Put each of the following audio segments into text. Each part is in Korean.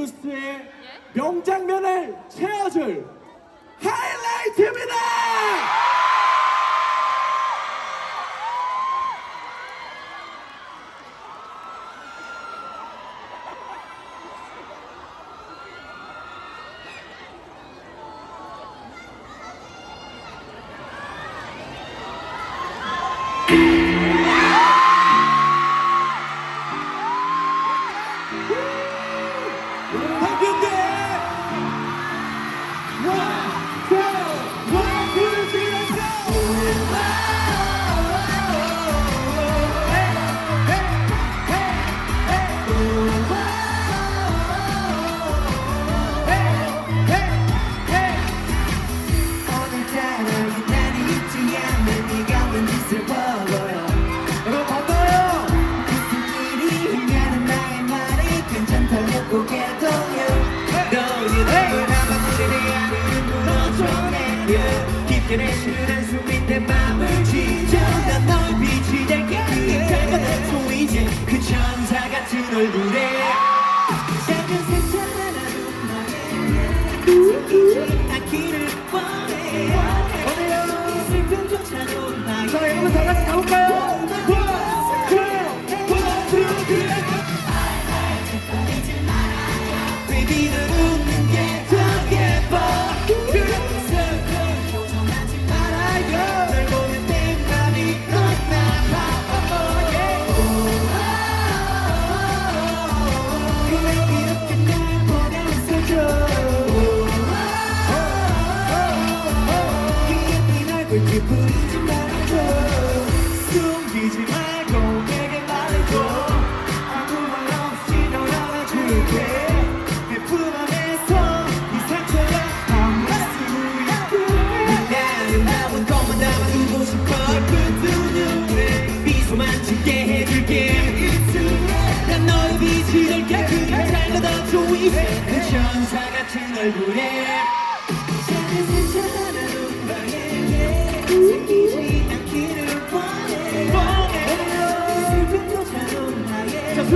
뉴스의 명장면을 채워줄 하이라이트입니다! 내쉬는 한숨이 내 맘을 지져 난널 빛이 될게 그때가 내 이제 그 천사 같은 얼굴에. 작은 세차 하나로 나에게 않기를 원해 오늘 슬픔조차도 나의 자, 여러분 다 같이 가볼까요? Baby 널 찌푸리지 말아줘 숨기지 말고 내게 말해줘 아무 말 없이 널 안아줄게 내 품 안에서 이 상처가 아무할 수 있게 나는 남은 것만 담아두고 싶어 예쁜 두 눈에 미소만 짓게 해줄게 난 너의 빛이 될게 그냥 잘 이제 그 천사 같은 얼굴에. 작은 세차 하나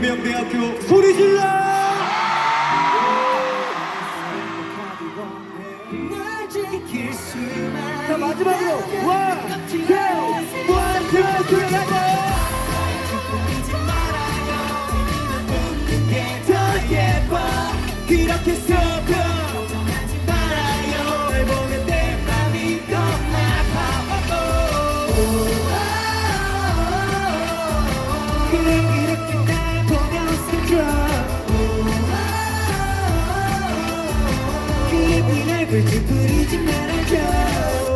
말아줘 상명대학교 소리 질러! 자, 마지막으로 원, 투, 불지 부리지 말아줘.